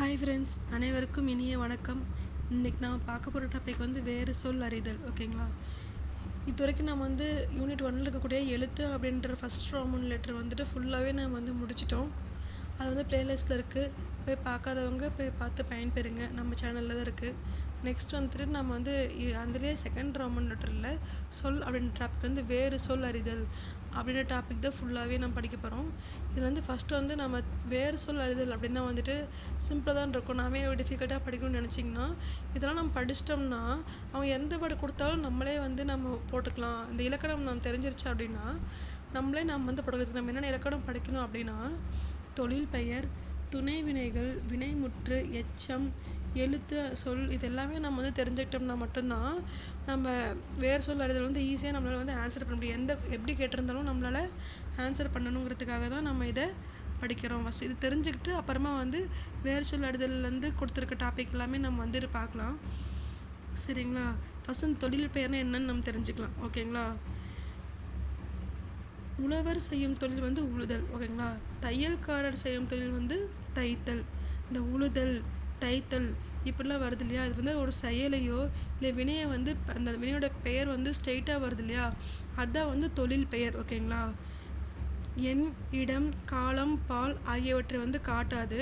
Hi friends அனைவருக்கும் இனிய வணக்கம். இன்றைக்கி நான் பார்க்க போகிற டாபிக் வந்து வேறு சொல் அறிதல் ஓகேங்களா இது வரைக்கும் நம்ம வந்து யூனிட் ஒன்னில் இருக்கக்கூடிய எழுத்து அப்படின்ற ஃபஸ்ட் ரோமன் லெட்டர் வந்துட்டு ஃபுல்லாகவே நம்ம வந்து முடிச்சிட்டோம். அது வந்து பிளேலிஸ்ட்டில் இருக்குது போய் பார்க்காதவங்க போய் பார்த்து பயன்பெறுங்க. நம்ம சேனலில் தான் இருக்குது நெக்ஸ்ட் வந்துட்டு நம்ம வந்து அதுலேயே செகண்ட் ரோமன் லெட்டரில் சொல் அப்படின்ற டாபிக் வந்து வேறு சொல் அறிதல் அப்படின்ற டாபிக் தான் ஃபுல்லாகவே நம்ம படிக்க போகிறோம் இதில் வந்து ஃபஸ்ட்டு வந்து நம்ம வேறு சொல் அறிதல் அப்படின்னா வந்துட்டு சிம்பிளாக தான் இருக்கும். நாமே டிஃபிகல்ட்டாக படிக்கணும்னு நினச்சிங்கன்னா இதெல்லாம் நம்ம படிச்சிட்டோம்னா அவங்க எந்த வேர்டு கொடுத்தாலும் நம்மளே வந்து நம்ம போட்டுக்கலாம். இந்த இலக்கணம் நம்ம தெரிஞ்சிருச்சு அப்படின்னா நம்மளே நம்ம வந்து போட்டுக்கலாம். நம்ம என்னென்ன இலக்கணம் படிக்கணும் அப்படின்னா தொழில் பெயர் துணை வினைகள் வினைமுற்று எச்சம் எழுத்து சொல் இது எல்லாமே நம்ம வந்து தெரிஞ்சுக்கிட்டோம்னா மட்டும்தான் நம்ம வேறு சொல் அறிதல் வந்து ஈஸியாக நம்மளால் வந்து ஆன்சர் பண்ண முடியும். எந்த எப்படி கேட்டிருந்தாலும் நம்மளால ஆன்சர் பண்ணணுங்கிறதுக்காக தான் நம்ம இதை படிக்கிறோம். ஃபஸ்ட் இது தெரிஞ்சுக்கிட்டு அப்புறமா வந்து வேறு சொல் அறிதல்லேருந்து கொடுத்துருக்க டாபிக் எல்லாமே நம்ம வந்து பார்க்கலாம். சரிங்களா? ஃபஸ்ட் தொழில் பெயர்னா என்னன்னு நம்ம தெரிஞ்சுக்கலாம். ஓகேங்களா உழவர் செய்யும் தொழில் வந்து உழுதல் ஓகேங்களா? தையல்காரர் செய்யும் தொழில் வந்து தைத்தல். இந்த உழுதல் தைத்தல் இப்படிலாம் வருது இல்லையா? இது வந்து ஒரு செயலையோ இல்லை வினையை வந்து அந்த வினையோட பெயர் வந்து ஸ்ட்ரெயிட்டாக வருது இல்லையா? அதான் வந்து தொழில் பெயர் ஓகேங்களா? எண் இடம் காலம் பால் ஆகியவற்றை வந்து காட்டாது.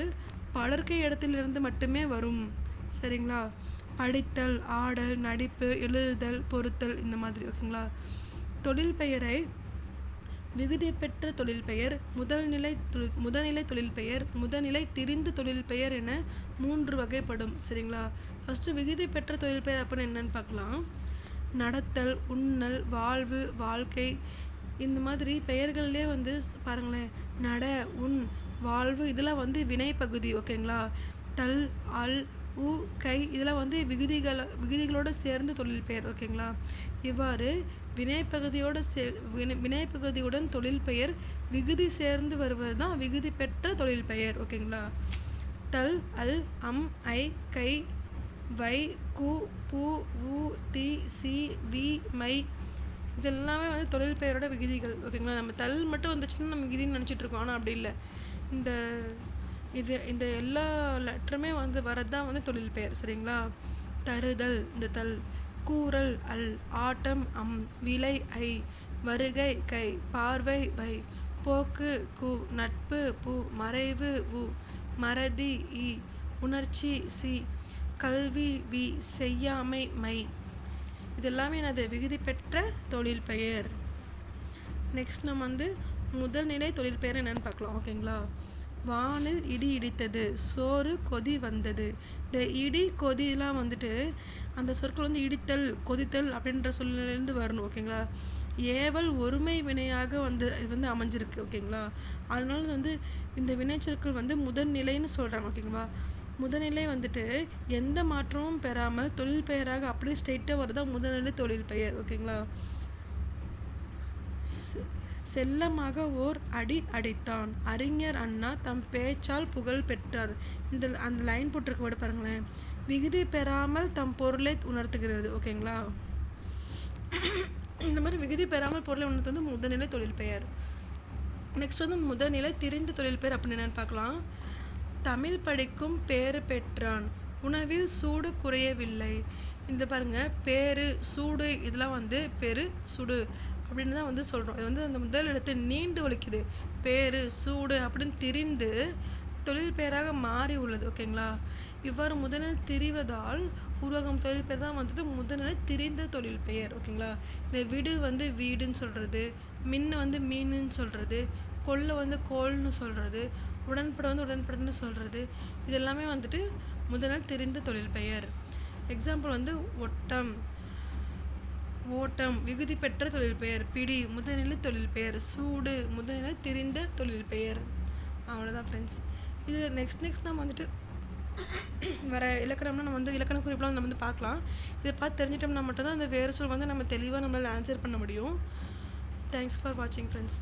பலர்க்கை இடத்திலிருந்து மட்டுமே வரும். சரிங்களா? படித்தல் ஆடல் நடிப்பு எழுதுதல் பொருத்தல் இந்த மாதிரி ஓகேங்களா? தொழில் பெயரை விகுதி பெற்ற தொழில் பெயர் முதல்நிலை தொழில் முதல்நிலை தொழில் பெயர் முதல்நிலை திரிந்த தொழில் பெயர் என மூன்று வகைப்படும். சரிங்களா? ஃபர்ஸ்ட் விகுதி பெற்ற தொழில் பெயர் அப்படின்னு என்னன்னு பார்க்கலாம். நடத்தல் உண்ணல் வாழ்வு வாழ்க்கை. இந்த மாதிரி பெயர்கள்லே வந்து பாருங்களேன். நட உண் வாழ்வு இதெல்லாம் வந்து வினை பகுதி ஓகேங்களா? தல் அல் உ கை இதெல்லாம் வந்து விகுதிகள் விகுதிகளோடு சேர்ந்து தொழில் பெயர் ஓகேங்களா? இவ்வாறு வினைப்பகுதியோடு சே வினை வினைப்பகுதியுடன் தொழில் பெயர் விகுதி சேர்ந்து வருவது தான் விகுதி பெற்ற தொழில் பெயர் ஓகேங்களா? தல் அல் அம் ஐ கை வை கு பு உ தி சி வி மை இதெல்லாமே வந்து தொழில் பெயரோட விகுதிகள் ஓகேங்களா? நம்ம தல் மட்டும் வந்துச்சுன்னா நம்ம விகுதின்னு நினச்சிட்டு இருக்கோம் ஆனால் அப்படி இல்லை. இந்த இது இந்த எல்லா லெட்டருமே வந்து வரது தான் வந்து தொழில் பெயர் சரிங்களா? தருதல் இந்த தல் கூறல் அல் ஆட்டம் அம் விலை ஐ வருகை கை பார்வை வை போக்கு கு நட்பு பு மறைவு உ மறதி இ உணர்ச்சி சி கல்வி வி செய்யாமை மை. இதெல்லாமே எனது விகுதி பெற்ற தொழில் பெயர். நெக்ஸ்ட் நம்ம வந்து முதல் நிலை தொழில் பெயர் என்னன்னு பார்க்கலாம் ஓகேங்களா? வானில் இடி இடித்தது. சோறு கொதி வந்தது. இந்த இடி கொதிலாம் வந்துட்டு அந்த சொற்கள் வந்து இடித்தல் கொதித்தல் அப்படின்ற சொல்லிலிருந்து வரணும் ஓகேங்களா? ஏவல் ஒருமை வினையாக வந்து இது வந்து அமைஞ்சிருக்கு ஓகேங்களா? அதனால வந்து இந்த வினைச்சொற்கள் வந்து முதன்நிலைன்னு சொல்கிறாங்க ஓகேங்களா? முதல்நிலை வந்துட்டு எந்த மாற்றமும் பெறாமல் தொழில் பெயராக அப்படியே ஸ்ட்ரெயிட்டாக வருதா? முதல்நிலை தொழில் பெயர் ஓகேங்களா? செல்லமாக ஓர் அடி அடித்தான். அறிஞர் அண்ணா தம் பேச்சால் புகழ் பெற்றார். இந்த அந்த லைன் போட்டிருக்க விட பாருங்களேன். விகுதி பெறாமல் தம் பொருளை உணர்த்துகிறது. ஓகேங்களா இந்த மாதிரி விகுதி பெறாமல் பொருளை உணர்த்து வந்து முதல்நிலை தொழில் பெயர். நெக்ஸ்ட் வந்து முதல்நிலை திரிந்த தொழில் பெயர் அப்படின்னு என்னன்னு பார்க்கலாம். தமிழ் படிக்கும் பேறு பெற்றான். உணவில் சூடு குறையவில்லை. இந்த பாருங்க பேரு சூடு இதெல்லாம் வந்து பெரு சுடு. அப்படின்னு தான் வந்து சொல்கிறோம் இது வந்து அந்த முதல் எழுத்து நீண்டு ஒழிக்குது பேரு சூடு அப்படின்னு திரிந்து தொழில் பெயராக மாறி உள்ளது. ஓகேங்களா இவ்வாறு முதலில் திரிவதால் உருவாகும் தொழில் பெயர் தான் வந்துட்டு முதலில் திரிந்த தொழில் பெயர். ஓகேங்களா இந்த விடு வந்து வீடுன்னு சொல்கிறது மின்னு வந்து மீனுன்னு சொல்கிறது கொள்ளை வந்து கோல்னு சொல்கிறது உடன்பட வந்து உடன்படன்னு சொல்கிறது இதெல்லாமே வந்துட்டு முதலில் தெரிந்த தொழில் பெயர். எக்ஸாம்பிள் வந்து ஒட்டம். ஓட்டம் விகுதி பெற்ற தொழில் பெயர் பிடி முதல்நிலை தொழில் பெயர் சூடு முதநிலை தெரிந்த தொழில் பெயர். அவ்வளோதான் ஃப்ரெண்ட்ஸ் இது நெக்ஸ்ட் நெக்ஸ்ட் நம்ம வந்துட்டு வர இலக்கணம்னா நம்ம வந்து இலக்கண குறிப்பெலாம் நம்ம வந்து பார்க்கலாம். இதை பார்த்து தெரிஞ்சிட்டோம்னா மட்டும்தான் அந்த வேறு சொல் வந்து நம்ம தெளிவாக நம்மளால் ஆன்சர் பண்ண முடியும். தேங்க்ஸ் ஃபார் வாட்சிங் ஃப்ரெண்ட்ஸ்